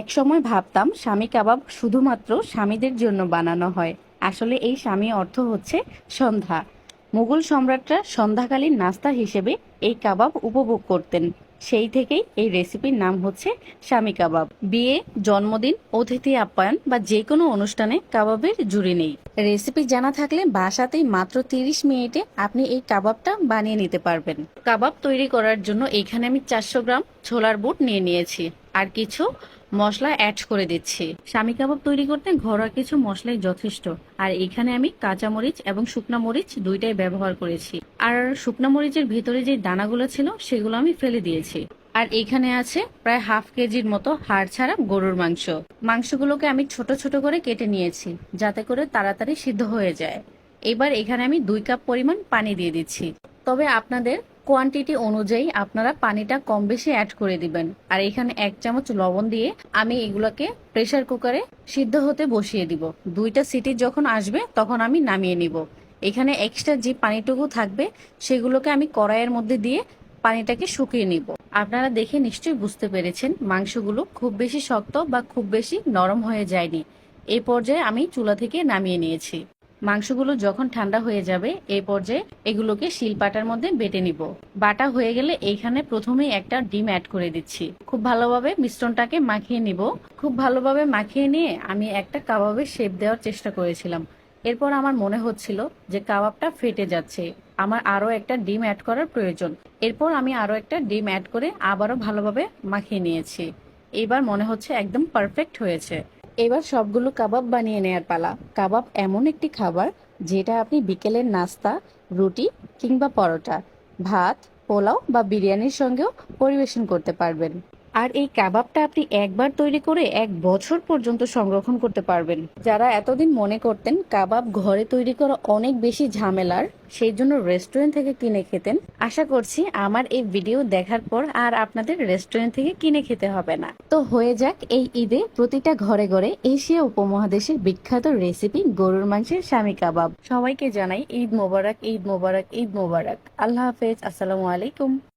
এক সময় ভাবতাম, স্বামী কাবাব শুধুমাত্র স্বামীদের জন্য বানানো হয়। আসলে এই স্বামী অর্থ হচ্ছে সন্ধ্যা। মুঘল সম্রাটরা সন্ধ্যাকালীন নাস্তা হিসেবে এই কাবাব উপভোগ করতেন। সেই থেকেই এই রেসিপির নাম হচ্ছে স্বামী কাবাব। বিয়ে, জন্মদিন, অতিথি আপ্যায়ন বা যে কোনো অনুষ্ঠানে কাবাবের জুড়ি নেই। রেসিপি জানা থাকলে বাসাতেই মাত্র তিরিশ মিনিটে আপনি এই কাবাবটা বানিয়ে নিতে পারবেন। কাবাব তৈরি করার জন্য এখানে আমি চারশো গ্রাম ছোলার বুট নিয়ে নিয়েছি। আর কিছু মশলা অ্যাড করে দিচ্ছি। স্বামী কাবাব তৈরি করতে ঘরোয়া কিছু মশলাই যথেষ্ট। আর এখানে আমি কাঁচা মরিচ এবং শুকনা মরিচ দুইটাই ব্যবহার করেছি। আর শুকনা মরিচের ভিতরে যে দানাগুলো ছিল, সেগুলো আমি ফেলে দিয়েছি। আর এখানে আছে প্রায় হাফ কেজির মতো হাড় ছাড়া গরুর মাংস। মাংসগুলোকে আমি ছোট ছোট করে কেটে নিয়েছি, যাতে করে তাড়াতাড়ি সিদ্ধ হয়ে যায়। এবার এখানে আমি দুই কাপ পরিমাণ পানি দিয়ে দিচ্ছি। তবে আপনাদের কোয়ান্টিটি অনুযায়ী আপনারা পানিটা কম বেশি অ্যাড করে দিবেন। আর এখানে এক চামচ লবণ দিয়ে আমি এগুলোকে প্রেসার কুকারে সিদ্ধ হতে বসিয়ে দিব। দুইটা সিটি যখন আসবে, তখন আমি নামিয়ে নিব। এখানে এক্সট্রা যে পানিটুকু থাকবে, সেগুলোকে আমি কড়াইয়ের মধ্যে দিয়ে পানিটাকে শুকিয়ে নিব। আপনারা দেখে নিশ্চয়ই বুঝতে পেরেছেন, মাংসগুলো খুব বেশি শক্ত বা খুব বেশি নরম হয়ে যায়নি। এই পর্যায়ে আমি চুলা থেকে নামিয়ে নিয়েছি। মাংসগুলো যখন ঠান্ডা হয়ে যাবে, এই পর্যায়ে এগুলোকে শিলপাটার মধ্যে বেটে নিব। বাটা হয়ে গেলে এইখানে প্রথমেই একটা ডিম অ্যাড করে দিচ্ছি। খুব ভালোভাবে মিশ্রণটাকে মাখিয়ে নিব। খুব ভালোভাবে মাখিয়ে নিয়ে আমি একটা কাবাবের শেপ দেওয়ার চেষ্টা করেছিলাম। এরপর আমার মনে হচ্ছিল যে কাবাবটা ফেটে যাচ্ছে। আমার আরও একটা ডিম অ্যাড করার প্রয়োজন। এরপর আমি আরও একটা ডিম অ্যাড করে আবারও ভালোভাবে মাখিয়ে নিয়েছি। এবার মনে হচ্ছে একদম পারফেক্ট হয়েছে। এবার সবগুলো কাবাব বানিয়ে নেয়ার পালা। কাবাব এমন একটি খাবার যেটা আপনি বিকেলের নাস্তা, রুটি কিংবা পরোটা, ভাত, পোলাও বা বিরিয়ানির সঙ্গেও পরিবেশন করতে পারবেন। আর এই কাবাবটা আপনি একবার তৈরি করে এক বছর পর্যন্ত সংরক্ষণ করতে পারবেন। যারা এতদিন মনে করতেন কাবাব ঘরে তৈরি করা অনেক বেশি ঝামেলার, সেই জন্য রেস্টুরেন্ট থেকে কিনে খেতেন, আশা করছি আমার এই ভিডিও দেখার পর আর আপনাদের রেস্টুরেন্ট থেকে কিনে খেতে হবে না। তো হয়ে যাক এই ঈদে প্রতিটা ঘরে ঘরে এশিয়া উপমহাদেশের বিখ্যাত রেসিপি গরুর মাংসের স্বামী কাবাব। সবাইকে জানাই ঈদ মোবারক ঈদ মোবারক ঈদ মোবারক। আল্লাহ হাফেজ, আসসালামু আলাইকুম।